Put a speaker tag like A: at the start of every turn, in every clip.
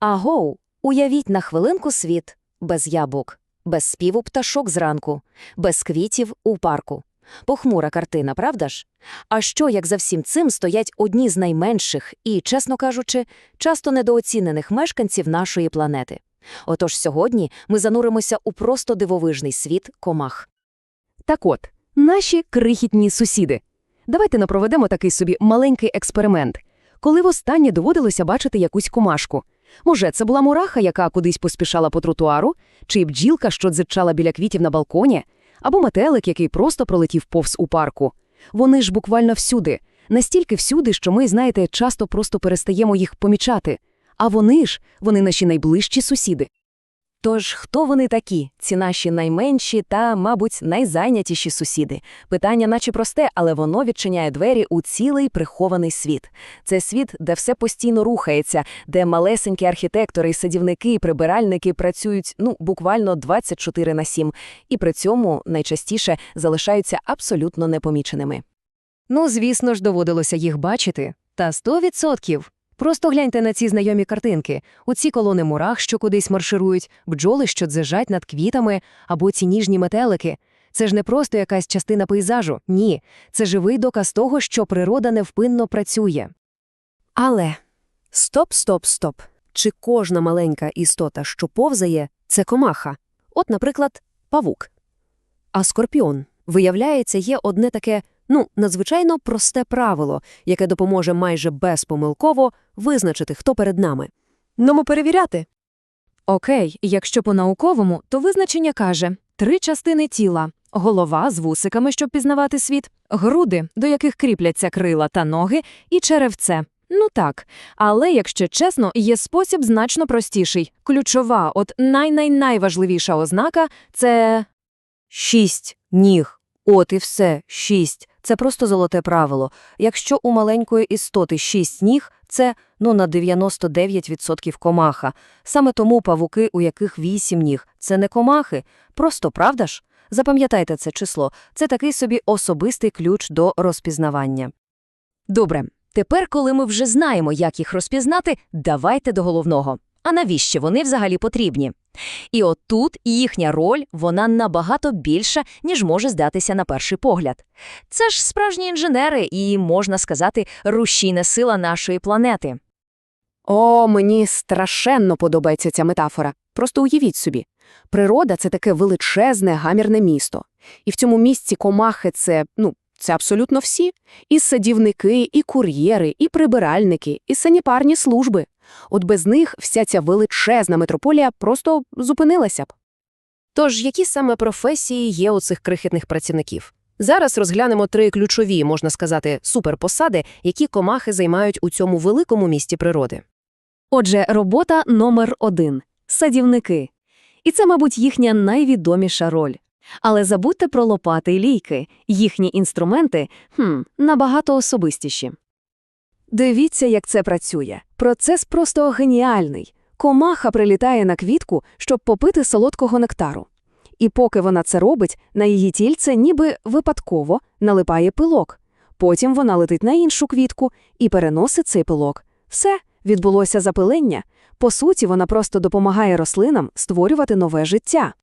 A: Агоу, уявіть на хвилинку світ без яблук, без співу пташок зранку, без квітів у парку. Похмура картина, правда ж? А що, як за всім цим стоять одні з найменших і, чесно кажучи, часто недооцінених мешканців нашої планети? Отож сьогодні ми зануримося у просто дивовижний світ комах.
B: Так от, наші крихітні сусіди. Давайте напроведемо такий собі маленький експеримент. Коли востаннє доводилося бачити якусь комашку. Може, це була мураха, яка кудись поспішала по тротуару, чи бджілка, що дзичала біля квітів на балконі, або метелик, який просто пролетів повз у парку. Вони ж буквально всюди, настільки всюди, що ми, знаєте, часто просто перестаємо їх помічати. А вони ж, вони наші найближчі сусіди.
A: Тож, хто вони такі, ці наші найменші та, мабуть, найзайнятіші сусіди? Питання наче просте, але воно відчиняє двері у цілий прихований світ. Це світ, де все постійно рухається, де малесенькі архітектори, садівники, і прибиральники працюють, ну, буквально 24 на 7, і при цьому найчастіше залишаються абсолютно непоміченими. Ну, звісно ж, доводилося їх бачити. Та 100%. Просто гляньте на ці знайомі картинки. Оці колони мурах, що кудись марширують, бджоли, що дзижать над квітами, або ці ніжні метелики. Це ж не просто якась частина пейзажу. Ні, це живий доказ того, що природа невпинно працює.
C: Але стоп, стоп, стоп. Чи кожна маленька істота, що повзає, це комаха? От, наприклад, павук. А скорпіон, виявляється, є одне таке, ну, надзвичайно просте правило, яке допоможе майже безпомилково визначити, хто перед нами. Ну, перевіряти.
A: Окей, якщо по-науковому, то визначення каже три частини тіла – голова з вусиками, щоб пізнавати світ, груди, до яких кріпляться крила та ноги, і черевце. Ну так, але, якщо чесно, є спосіб значно простіший. Ключова, от най-най-найважливіша ознака – це…
C: Шість ніг. От і все, шість. Це просто золоте правило. Якщо у маленької істоти шість ніг, це, ну, на 99% комаха. Саме тому павуки, у яких вісім ніг, це не комахи. Просто, правда ж? Запам'ятайте це число. Це такий собі особистий ключ до розпізнавання.
A: Добре, тепер, коли ми вже знаємо, як їх розпізнати, давайте до головного. А навіщо вони взагалі потрібні? І от тут їхня роль, вона набагато більша, ніж може здатися на перший погляд. Це ж справжні інженери і, можна сказати, рушійна сила нашої планети.
B: О, мені страшенно подобається ця метафора. Просто уявіть собі. Природа – це таке величезне, гамірне місто. І в цьому місці комахи – це, ну, це абсолютно всі. І садівники, і кур'єри, і прибиральники, і санітарні служби. От без них вся ця величезна метрополія просто зупинилася б.
C: Тож, які саме професії є у цих крихітних працівників? Зараз розглянемо три ключові, можна сказати, суперпосади, які комахи займають у цьому великому місті природи.
A: Отже, робота номер один – садівники. І це, мабуть, їхня найвідоміша роль. Але забудьте про лопати й лійки. Їхні інструменти хм, набагато особистіші. Дивіться, як це працює. Процес просто геніальний. Комаха прилітає на квітку, щоб попити солодкого нектару. І поки вона це робить, на її тільце ніби випадково налипає пилок. Потім вона летить на іншу квітку і переносить цей пилок. Все, відбулося запилення. По суті, вона просто допомагає рослинам створювати нове життя.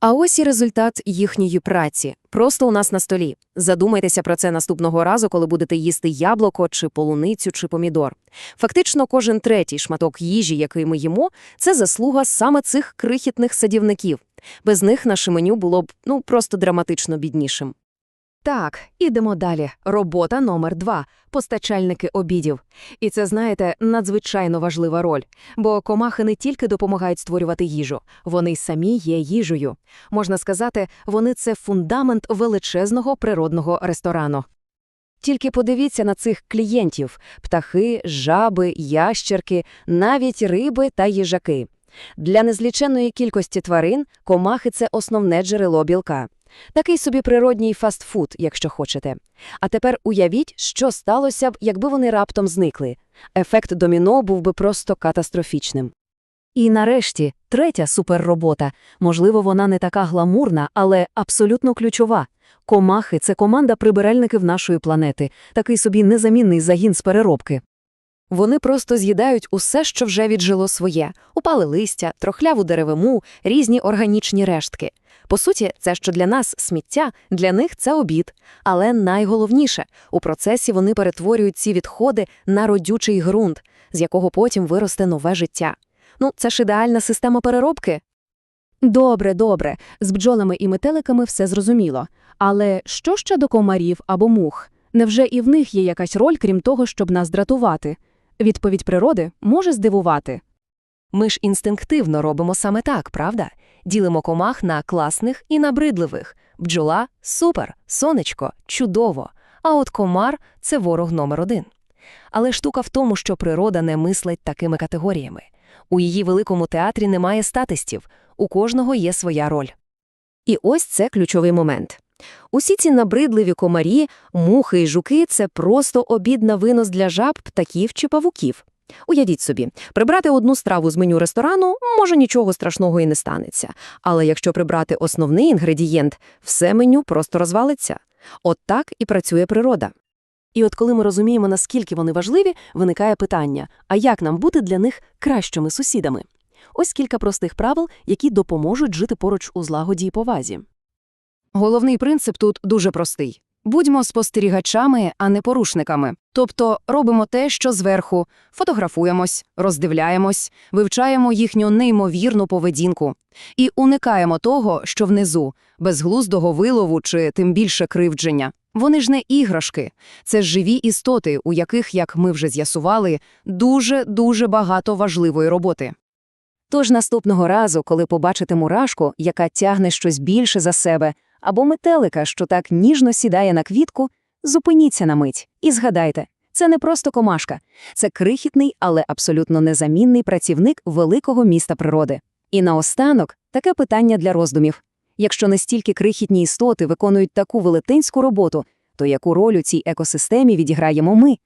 C: А ось і результат їхньої праці. Просто у нас на столі. Задумайтеся про це наступного разу, коли будете їсти яблуко, чи полуницю, чи помідор. Фактично, кожен третій шматок їжі, який ми їмо, це заслуга саме цих крихітних садівників. Без них наше меню було б ну просто драматично біднішим.
A: Так, ідемо далі. Робота номер два – постачальники обідів. І це, знаєте, надзвичайно важлива роль. Бо комахи не тільки допомагають створювати їжу, вони й самі є їжею. Можна сказати, вони – це фундамент величезного природного ресторану. Тільки подивіться на цих клієнтів – птахи, жаби, ящерки, навіть риби та їжаки. Для незліченної кількості тварин комахи – це основне джерело білка. Такий собі природній фастфуд, якщо хочете. А тепер уявіть, що сталося б, якби вони раптом зникли. Ефект доміно був би просто катастрофічним. І нарешті, третя суперробота. Можливо, вона не така гламурна, але абсолютно ключова. Комахи – це команда прибиральників нашої планети, такий собі незамінний загін з переробки.
B: Вони просто з'їдають усе, що вже віджило своє, упали листя, трохляву деревину, різні органічні рештки. По суті, це, що для нас сміття, для них це обід. Але найголовніше, у процесі вони перетворюють ці відходи на родючий ґрунт, з якого потім виросте нове життя. Ну, це ж ідеальна система переробки.
D: Добре, добре. З бджолами і метеликами все зрозуміло. Але що ще до комарів або мух? Невже і в них є якась роль, крім того, щоб нас дратувати? Відповідь природи може здивувати.
B: Ми ж інстинктивно робимо саме так, правда? Ділимо комах на класних і набридливих. Бджола – супер, сонечко – чудово. А от комар – це ворог номер один. Але штука в тому, що природа не мислить такими категоріями. У її великому театрі немає статистів, у кожного є своя роль.
C: І ось це ключовий момент. Усі ці набридливі комарі, мухи і жуки – це просто обід на винос для жаб, птахів чи павуків. Уявіть собі, прибрати одну страву з меню ресторану, може нічого страшного і не станеться. Але якщо прибрати основний інгредієнт, все меню просто розвалиться. От так і працює природа.
D: І от коли ми розуміємо, наскільки вони важливі, виникає питання, а як нам бути для них кращими сусідами? Ось кілька простих правил, які допоможуть жити поруч у злагоді і повазі.
B: Головний принцип тут дуже простий. Будьмо спостерігачами, а не порушниками. Тобто робимо те, що зверху, фотографуємось, роздивляємось, вивчаємо їхню неймовірну поведінку. І уникаємо того, що внизу, безглуздого вилову чи тим більше кривдження. Вони ж не іграшки. Це живі істоти, у яких, як ми вже з'ясували, дуже-дуже багато важливої роботи.
C: Тож наступного разу, коли побачите мурашку, яка тягне щось більше за себе, або метелика, що так ніжно сідає на квітку, зупиніться на мить і згадайте, це не просто комашка, це крихітний, але абсолютно незамінний працівник великого міста природи. І наостанок таке питання для роздумів. Якщо настільки крихітні істоти виконують таку велетенську роботу, то яку роль у цій екосистемі відіграємо ми?